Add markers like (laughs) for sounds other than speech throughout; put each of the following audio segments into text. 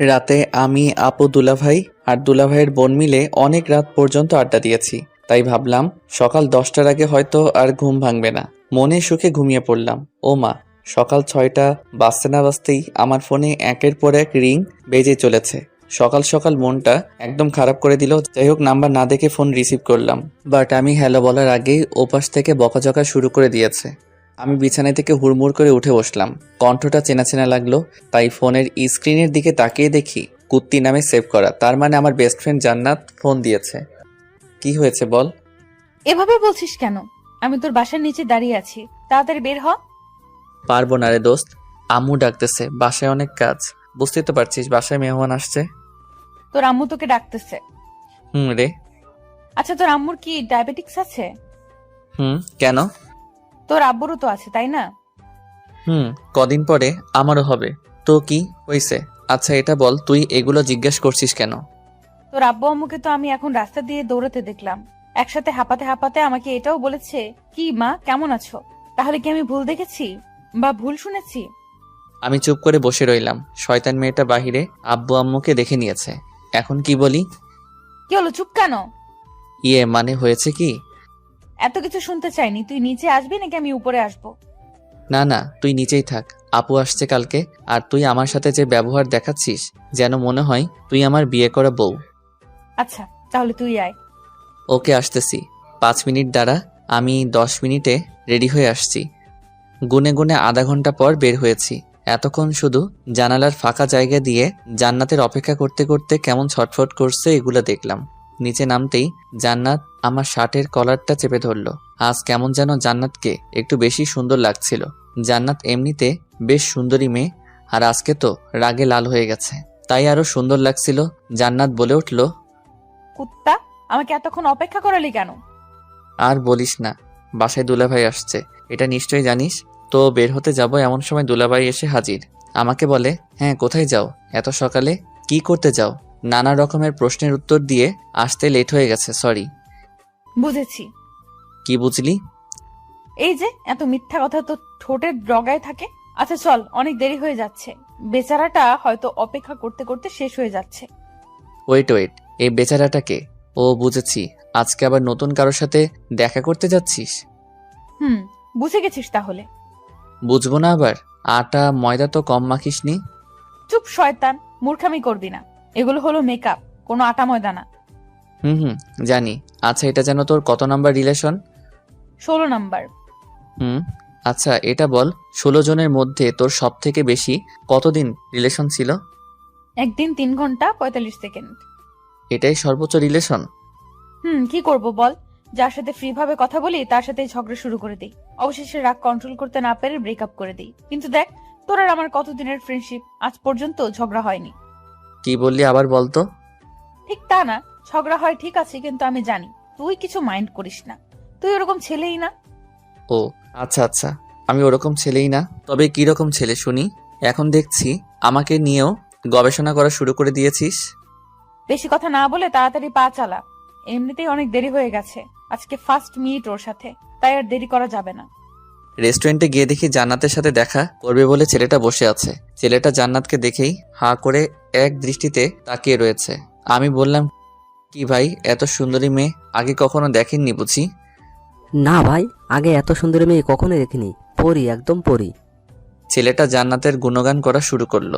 রাতে আমি, আপু, দুলাভাই আর দুলাভাইয়ের বোন মিলে অনেক রাত পর্যন্ত আড্ডা দিয়েছি। তাই ভাবলাম, সকাল দশটার আগে হয়তো আর ঘুম ভাঙবে না। মনে সুখে ঘুমিয়ে পড়লাম। ও মা, সকাল ছয়টা বাজতে না বাজতেই আমার ফোনে একের পর এক রিং বেজে চলেছে। সকাল সকাল মনটা একদম খারাপ করে দিল। যাই হোক, নাম্বার না দেখে ফোন রিসিভ করলাম। বাট আমি হ্যালো বলার আগেই ওপাশ থেকে বকাঝকা শুরু করে দিয়েছে। আমি বিছানা থেকে হুড়মুড় করে উঠে বসলাম। কণ্ঠটা চেনা চেনা লাগল তাই ফোনের স্ক্রিনের দিকে তাকিয়ে দেখি কুত্তি নামে সেভ করা। তার মানে আমার বেস্ট ফ্রেন্ড জান্নাত ফোন দিয়েছে। কি হয়েছে বল? এভাবে বলছিস কেন? আমি তোর বাসার নিচে দাঁড়িয়ে আছি। তাড়াতাড়ি বের হ। পারব না রে দোস্ত। আম্মু ডাকতেছে বাসায় অনেক কাজ। বুঝতেই তো পারছিস বাসায় মেহমান আসছে। তোর আম্মু তোকে ডাকতেছে। হুম রে। আচ্ছা তোর আম্মুর কি ডায়াবেটিক্স আছে? হুম কেন? তোর আব্বুরও তো আছে তাই না? হুম কদিন পরে আমারও হবে। তো কি হইছে? আচ্ছা এটা বল তুই এগুলো জিজ্ঞেস করছিস কেন? তোর আব্বু আম্মুকে তো আমি এখন রাস্তা দিয়ে দৌড়াতে দেখলাম। একসাথে হাঁপাতে হাঁপাতে আমাকে এটাও বলেছে কি মা কেমন আছো? তাহলে কি আমি ভুল দেখেছি? বা ভুল শুনেছি? আমি চুপ করে বসে রইলাম। শয়তান মেয়েটা বাহিরে আব্বু আম্মুকে দেখে নিয়েছে। এখন কি বলি? কি হলো চুপ কেন? ইয়ে মানে হয়েছে কি? এত কিছু শুনতে চাইনি। তুই নিচে আসবি নাকি আমি উপরে আসব? না না তুই নিচেই থাক। আপু আসছে কালকে আর তুই আমার সাথে যে ব্যবহার দেখাচ্ছিস যেন মনে হয় তুই আমার বিয়ে করা বউ। আচ্ছা তাহলে তুই আয়। ওকে আসতেছি। পাঁচ মিনিট দ্বারা আমি দশ মিনিটে রেডি হয়ে আসছি। গুনে গুনে আধা ঘণ্টা পর বের হয়েছি। এতক্ষণ শুধু জানালার ফাঁকা জায়গা দিয়ে জান্নাতের অপেক্ষা করতে করতে কেমন ছটফট করছে এগুলো দেখলাম। নিচে নামতেই জান্নাত আমার শার্টের কলারটা চেপে ধরলো। আজ কেমন যেন জান্নাতকে একটু বেশি সুন্দর লাগছিল। জান্নাত এমনিতে বেশ সুন্দরী মেয়ে আর আজকে তো রাগে লাল হয়ে গেছে। তাই আরও সুন্দর লাগছিল জান্নাত বলে উঠল কুত্তা আমাকে এতক্ষণ অপেক্ষা করালি কেন? আর বলিস না বাসায় দুলাভাই আসছে। এটা নিশ্চয়ই জানিস? তো বের হতে যাব এমন সময় দুলাভাই এসে হাজির। আমাকে বলে হ্যাঁ কোথায় যাও? এত সকালে কি করতে যাও? নানা রকমের প্রশ্নের উত্তর দিয়ে আসতে লেট হয়ে গেছে সরি বুঝেছি। কি বুঝলি? এই যে এত মিথ্যা কথা তো ঠোঁটের ডগায় থাকে। আচ্ছা চল অনেক দেরি হয়ে যাচ্ছে। বেচারাটা হয়তো অপেক্ষা করতে করতে শেষ হয়ে যাচ্ছে। ওয়েট ওয়েট এই বেচারাটাকে ও বুঝেছি। আজকে আবার নতুন কারোর সাথে দেখা করতে যাচ্ছিস? হুম বুঝে গেছিস তাহলে। বুঝব না আবার। আটা ময়দা তো কম মাখিসনি। চুপ শয়তান মূর্খামি করবি না। এগুলো হলো মেকআপ কোনো আটা ময়দা না। হুম হুম জানি। আচ্ছা এটা যেন তোর কত নাম্বার রিলেশন ষোলো নাম্বার। হুম আচ্ছা এটা বল ষোলো জনের মধ্যে তোর সব থেকে বেশি কতদিন রিলেশন ছিল? একদিন তিন ঘণ্টা পঁয়তাল্লিশ সেকেন্ড। এটাই সর্বোচ্চ রিলেশন হুম কি করব বল? যার সাথে ফ্রি ভাবে কথা বলি তার সাথে ঝগড়া শুরু করে দিই। অবশেষে রাগ কন্ট্রোল করতে না পেরে ব্রেকআপ করে দিই। কিন্তু দেখ তোর আর আমার কতদিনের ফ্রেন্ডশিপ আজ পর্যন্ত ঝগড়া হয়নি। কি বললি আবার বলতো? ঠিক তা না ঝগড়া হয় ঠিক আছে কিন্তু আমি জানি তুই কিছু মাইন্ড করিস না। তুই ওরকম ছেলেই না। ও আচ্ছা আচ্ছা আমি ওরকম ছেলেই না। তবে কি রকম ছেলে শুনি? এখন দেখছি আমাকে নিয়েও গবেষণা করা শুরু করে দিয়েছিস। বেশি কথা না বলে তাড়াতাড়ি পা চালা। এমনিতেই অনেক দেরি হয়ে গেছে। আজকে ফার্স্ট মিট ওর সাথে তাই আর দেরি করা যাবে না। রেস্টুরেন্টে গিয়ে দেখি জান্নাতের সাথে দেখা করবে বলে ছেলেটা বসে আছে। ছেলেটা জান্নাতকে দেখেই হাঁ করে এক দৃষ্টিতে তাকিয়ে রয়েছে। আমি বললাম কি ভাই এত সুন্দরী মেয়ে আগে কখনো দেখেননি বুঝি? না ভাই আগে এত সুন্দরী মেয়ে কখনো দেখিনি। পরি একদম পরি। ছেলেটা জান্নাতের গুণগান করা শুরু করল।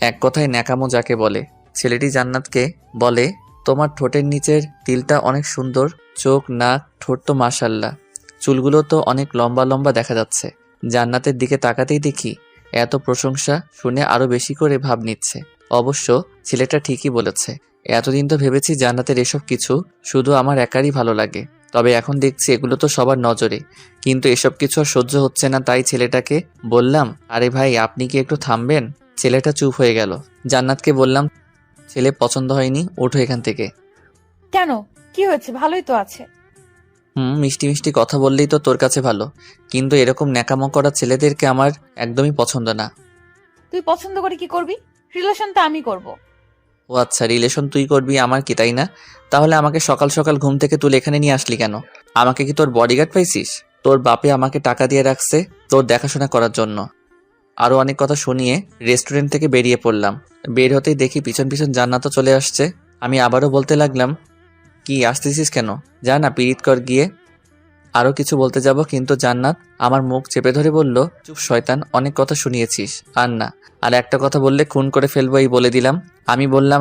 এক কথায় ন্যাকামো যাকে বলে। ছেলেটি জান্নাতকে বলে তোমার ঠোঁটের নিচের তিলটা অনেক সুন্দর চোখ নাক ঠোঁট তো মাশাল্লাহ চুলগুলো তো অনেক লম্বা লম্বা দেখা যাচ্ছে। জান্নাতের দিকে তাকাতেই দেখি, এত প্রশংসা শুনে আরও বেশি করে ভাব নিচ্ছে। অবশ্য ছেলেটা ঠিকই বলেছে, এতদিন তো ভেবেছি জান্নাতের এসব কিছু শুধু আমার একারই ভালো লাগে। তবে এখন দেখছি এগুলো তো সবার নজরে, কিন্তু এসব কিছু আর সহ্য হচ্ছে না তাই ছেলেটাকে বললাম, আরে ভাই, আপনি কি একটু থামবেন? ছেলেটা চুপ হয়ে গেল। জান্নাতকে বললাম, ছেলে পছন্দ হয়নি ওঠো এখান থেকে। কেন? কি হয়েছে? ভালোই তো আছে। হুম মিষ্টি মিষ্টি কথা বললেই তো তোর কাছে ভালো। কিন্তু এরকম ন্যাকামো করা ছেলেদেরকে আমার একদমই পছন্দ না। তুই পছন্দ করে কি করবি? রিলেশনটা আমি করব। ও আচ্ছা রিলেশন তুই করবি আমার কি তাই না? তাহলে আমাকে সকাল সকাল ঘুম থেকে তুলে এখানে নিয়ে আসলি কেন? আমাকে কি তোর বডিগার্ড পাইছিস? তোর বাপে আমাকে টাকা দিয়ে রাখছে তোর দেখাশোনা করার জন্য। আরও অনেক কথা শুনিয়ে রেস্টুরেন্ট থেকে বেরিয়ে পড়লাম। বের হতেই দেখি পিছন পিছন জান্নাতও চলে আসছে। আমি আবারও বলতে লাগলাম কি আসতেছিস কেন? যা না পিরিত কর গিয়ে। আরও কিছু বলতে যাব কিন্তু জান্নাত আমার মুখ চেপে ধরে বলল চুপ শয়তান অনেক কথা শুনিয়েছিস। আর না আর একটা কথা বললে খুন করে ফেলব এই বলে দিলাম। আমি বললাম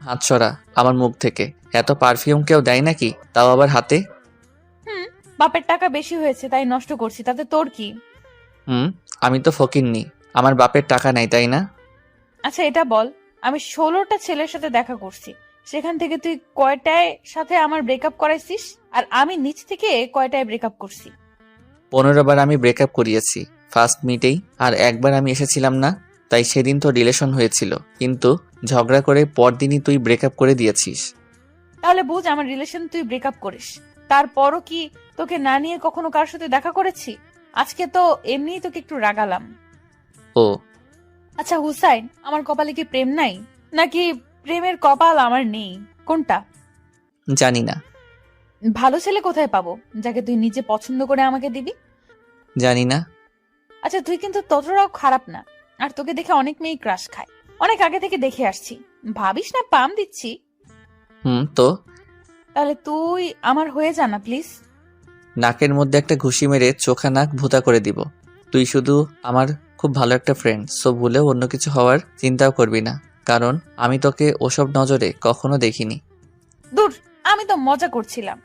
হাত সরা আমার মুখ থেকে। এত পারফিউম কেউ দেয় নাকি? তাও আবার হাতে? হুম বাপের টাকা বেশি হয়েছে তাই নষ্ট করছি। তাতে তোর কি? হুম আমি তো ফকিরনি আমার বাপের টাকা নাই তাই না? আচ্ছা এটা বল। আমি ষোলোটা ছেলের সাথে দেখা করছি। সেখান থেকে তুই কয়টায় সাথে আমার ব্রেকআপ করাইছিস? আর আমি নিচ থেকে কয়টায় ব্রেকআপ করছি? পনেরো বার আমি ব্রেকআপ করিয়েছি ফার্স্ট মিটেই আর একবার আমি এসেছিলাম না তাই সেদিন তো রিলেশন হয়েছিল। কিন্তু ঝগড়া করে পরদিনই তুই ব্রেকআপ করে দিয়েছিস। তাহলে বুঝ আমার রিলেশন তুই ব্রেকআপ করিস। তারপরও কি তোকে না নিয়ে কখনো কার সাথে দেখা করেছি? আজকে তো এমনিই তোকে একটু রাগালাম। ও। আচ্ছা হুসাইন আমার কপালে কি প্রেম নাই? নাকি প্রেমের কপাল আমার নেই। কোনটা? জানি না ভালো ছেলে কোথায় পাবো যাকে তুই নিজে পছন্দ করে আমাকে দিবি? জানি না আচ্ছা তুই কিন্তু ততটাও খারাপ না। আর তোকে দেখে অনেক মেয়ে ক্রাশ খায়। অনেক আগে থেকে দেখে আসছি। ভাবিস না পাম দিচ্ছি। হুম তো? তাহলে তুই আমার হয়ে যা না প্লিজ। নাকের মধ্যে একটা ঘুষি মেরে চোখা নাক ভুতা করে দিব। তুই শুধু আমার খুব ভালো একটা ফ্রেন্ড সো ভুলেও অন্য কিছু হওয়ার চিন্তাও করবি না। কারণ আমি তোকে ওসব নজরে কখনো দেখিনি। দূর আমি তো মজা করছিলাম।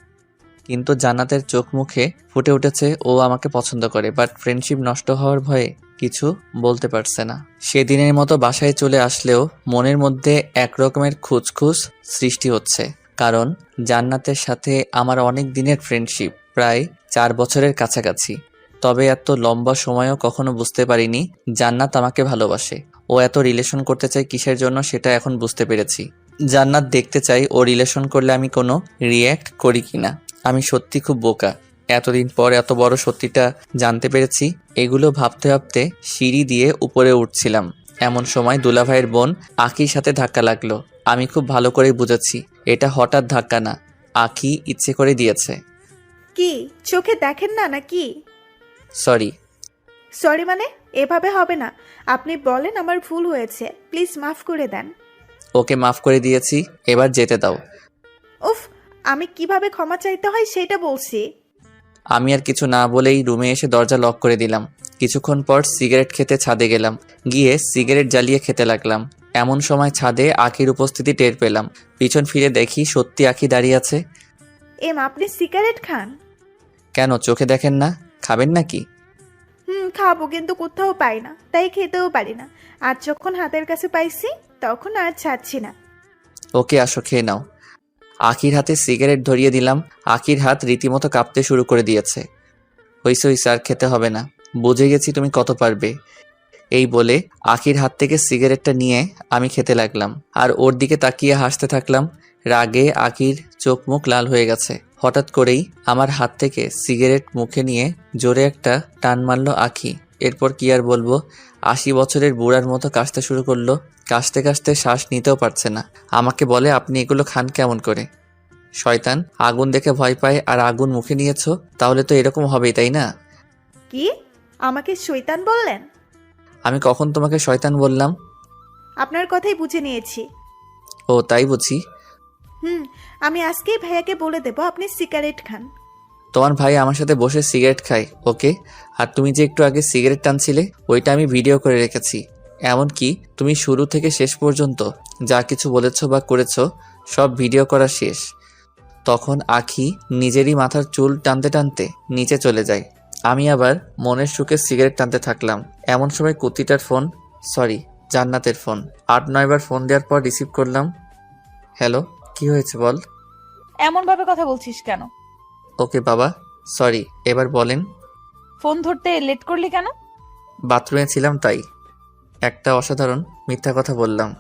কিন্তু জান্নাতের চোখ মুখে ফুটে উঠেছে ও আমাকে পছন্দ করে বাট ফ্রেন্ডশিপ নষ্ট হওয়ার ভয়ে কিছু বলতে পারছে না। সেদিনের মতো বাসায় চলে আসলেও মনের মধ্যে একরকমের খুঁজখুঁজ সৃষ্টি হচ্ছে কারণ জান্নাতের সাথে আমার অনেক দিনের ফ্রেন্ডশিপ প্রায় চার বছরের কাছাকাছি। তবে এত লম্বা সময়ও কখনো বুঝতে পারিনি জান্নাত আমাকে ভালোবাসে। ও এত রিলেশন করতে চায় কিসের জন্য সেটা এখন বুঝতে পেরেছি। জান্নাত দেখতে চাই ও রিলেশন করলে আমি কোনো রিয়্যাক্ট করি কিনা। আমি সত্যি খুব বোকা। এতদিন পর এত বড় সত্যিটা জানতে পেরেছি। এগুলো ভাবতে ভাবতে সিঁড়ি দিয়ে উপরে উঠছিলাম। এমন সময় দুলাভাইয়ের বোন আখির সাথে ধাক্কা লাগল। আমি খুব ভালো করে বুঝেছি এটা হঠাৎ ধাক্কা না। আখি ইচ্ছে করে দিয়েছে। কি চোখে দেখেন না নাকি? সরি সরি মানে? এভাবে হবে না। আপনি বলেন আমার ভুল হয়েছে। প্লিজ মাফ করে দেন। ওকে মাফ করে দিয়েছি। এবার যেতে দাও। উফ আমি কীভাবে ক্ষমা চাইতে হয় সেটা বলছি। আমি আর কিছু না বলেই রুমে এসে দরজা লক করে দিলাম। কিছুক্ষণ পর সিগারেট খেতে ছাদে গেলাম। গিয়ে সিগারেট জ্বালিয়ে খেতে লাগলাম। এমন সময় ছাদে আখির উপস্থিতি টের পেলাম। পিছন ফিরে দেখি সত্যি আখি দাঁড়িয়ে আছে। এম আপনি সিগারেট খান? কেন চোখে দেখেন না? খাবেন নাকি? হুম, খাব, কিন্তু কোথাও পাই না, তাই খেতেও পারি না। আর যখন হাতের কাছে পাইছি, তখন আর ছাড়ছি না। ওকে, আসো, খেয়ে নাও। আখির হাতে সিগারেট ধরিয়ে দিলাম। আখির হাত রীতিমতো কাঁপতে শুরু করে দিয়েছে। হইছে হইছে আর খেতে হবে না। বুঝে গেছি তুমি কত পারবে। এই বলে আখির হাত থেকে সিগারেটটা নিয়ে আমি খেতে লাগলাম। আর ওর দিকে তাকিয়ে হাসতে থাকলাম। রাগে আখির চোখ মুখ লাল হয়ে গেছে। হঠাৎ করেই আমার হাত থেকে সিগারেট মুখে নিয়ে জোরে একটা টান মারল আখি। এরপর কি আর বলব আশি বছরের বুড়ার মতো কাশতে শুরু করল। কাশতে কাশতে শ্বাস নিতেও পারছে না। আমাকে বলে আপনি এগুলো খান কেমন করে? শয়তান আগুন দেখে ভয় পায় আর আগুন মুখে নিয়েছো? তাহলে তো এরকম হবেই তাই না? কি? আমাকে শৈতান বললেন? আমি কখন তোমাকে শয়তান বললাম? আপনার কথাই বুঝে নিয়েছি। ও তাই বুঝি? হুম, আমি আজকেই ভাইয়াকে বলে দেব, আপনি সিগারেট খান। তোমার ভাই আমার সাথে বসে সিগারেট খায়, ওকে? আর তুমি যে একটু আগে সিগারেট টানছিলে, ওইটা আমি ভিডিও করে রেখেছি। এমনকি তুমি শুরু থেকে শেষ পর্যন্ত যা কিছু বলেছ বা করেছ, সব ভিডিও করা শেষ। তখন আখি নিজেরই মাথার চুল টানতে টানতে নিচে চলে যায়। আমি আবার মনের সুখে সিগারেট টানতে থাকলাম। এমন সময় কুতিটার ফোন, সরি, জান্নাতের ফোন, আট নয়বার ফোন দেওয়ার পর রিসিভ করলাম, হ্যালো? কি হয়েছে বল? এমন ভাবে কথা বলছিস কেন? ওকে বাবা সরি এবার বলেন। ফোন ধরতে লেট করলি কেন? বাথরুমে ছিলাম তাই। একটা অসাধারণ মিথ্যা কথা বললাম।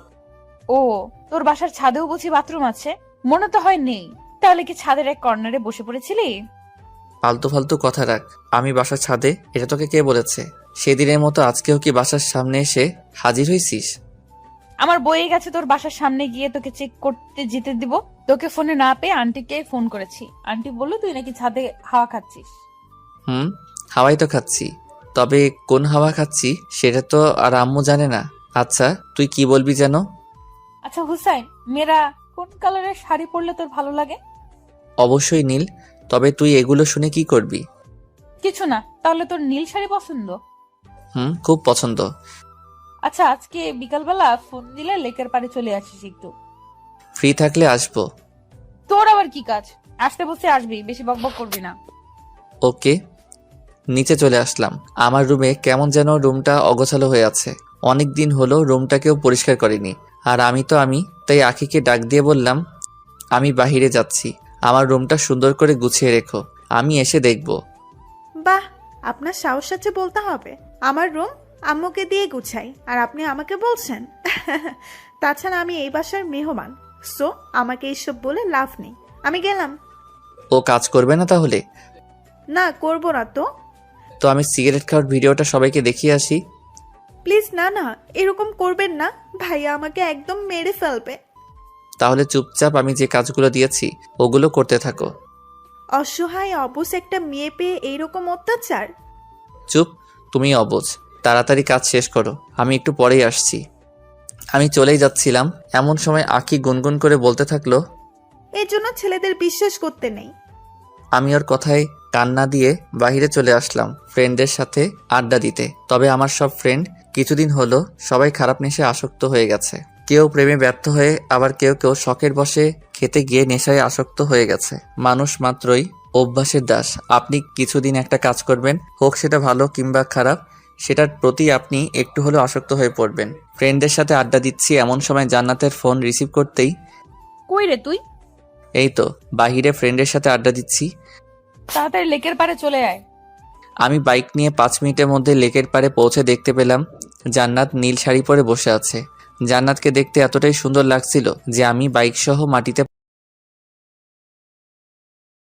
ও তোর বাসার ছাদেও বুঝি বাথরুম আছে? মনে তো হয় নেই। তাহলে কি ছাদের এক কর্নারে বসে পড়েছিলি? ফালতু ফালতু কথা রাখ। আমি বাসার ছাদে এটা তোকে কে বলেছে? সেদিনের মতো আজকেও কি বাসার সামনে এসে হাজির হয়েছিস আমার বইয়ে গেছে তোর বাসার সামনে গিয়ে তোকে চেক করতে যেতে দিব। তোকে ফোনে না পেয়ে আন্টিকে ফোন করেছি। আন্টি বলল তুই নাকি ছাদে হাওয়া খাচ্ছিস? হুম হাওয়াই তো খাচ্ছি। তবে কোন হাওয়া খাচ্ছি সেটা তো আর আম্মু জানে না। আচ্ছা তুই কি বলবি যেন? আচ্ছা হুসাইন মেয়েরা কোন কালারের শাড়ি পরলে তোর ভালো লাগে? অবশ্যই নীল তবে তুই এগুলো শুনে কি করবি? কিছু না তাহলে তোর নীল শাড়ি পছন্দ? হুম খুব পছন্দ। আচ্ছা আজকে বিকালবেলা ফোন দিলে লেকের পাড়ে চলে আসিস একটু। ফ্রি থাকলে আসব। তোর আবার কি কাজ? আসতে বসে আসবি বেশি বকবক করবি না। ওকে নিচে চলে আসলাম। আমার রুমে কেমন যেন রুমটা অগোছালো হয়ে আছে। অনেক দিন হলো রুমটাকেও পরিষ্কার করিনি। আর আমি তো আমি তাই আখিকে ডাক দিয়ে বললাম আমি বাহিরে যাচ্ছি। আমার রুমটা সুন্দর করে গুছিয়ে রেখো। আমি এসে দেখব। বাহ আপনার সাহস আছে বলতে হবে। আমার রুম আম্মুকে দিয়ে গুছাই আর আপনি আমাকে বলছেন। (laughs) তাছাড়া আমি এই বাসার মেহমান সো আমাকে এইসব বলে লাভ নেই। আমি গেলাম। ও কাজ করবে না তাহলে? না করব না তো। তো আমি সিগারেট খাওয়ার ভিডিওটা সবাইকে দেখিয়ে আসি। প্লিজ না না এরকম করবেন না। ভাইয়া আমাকে একদম মেরে ফেলবে। তাহলে চুপচাপ আমি যে কাজগুলো দিয়েছি ওগুলো করতে থাকো। অসহায় অবশ একটা মেয়ে পেয়ে এইরকম অত্যাচার? চুপ তুমি অবুঝ তাড়াতাড়ি কাজ শেষ করো আমি একটু পরেই আসছি। আমি চলেই যাচ্ছিলাম এমন সময় আঁকি গুনগুন করে বলতে থাকল এর জন্য ছেলেদের বিশ্বাস করতে নেই। আমি ওর কথায় কান্না দিয়ে বাইরে চলে আসলাম ফ্রেন্ডদের সাথে আড্ডা দিতে। তবে আমার সব ফ্রেন্ড কিছুদিন হলো সবাই খারাপ নেশে আসক্ত হয়ে গেছে। কেউ প্রেমে ব্যর্থ হয়ে আবার কেউ কেউ শখের বসে খেতে গিয়ে নেশায় আসক্ত হয়ে গেছে। মানুষ মাত্রই অভ্যাসের দাস। আপনি কিছুদিন একটা কাজ করবেন হোক সেটা ভালো কিংবা খারাপ সেটার প্রতি আপনি একটু হলেও আসক্ত হয়ে পড়বেন। ফ্রেন্ডদের সাথে আড্ডা দিচ্ছি এমন সময় জান্নাতের ফোন রিসিভ করতেই কই রে তুই? এই তো বাহিরে ফ্রেন্ডের সাথে আড্ডা দিচ্ছি। তাড়াতাড়ি লেকের পাড়ে চলে আয়। আমি বাইক নিয়ে পাঁচ মিনিটের মধ্যে লেকের পাড়ে পৌঁছে দেখতে পেলাম জান্নাত নীল শাড়ি পরে বসে আছে। জান্নাতকে দেখতে এতটাই সুন্দর লাগছিল যে আমি বাইক সহ মাটিতে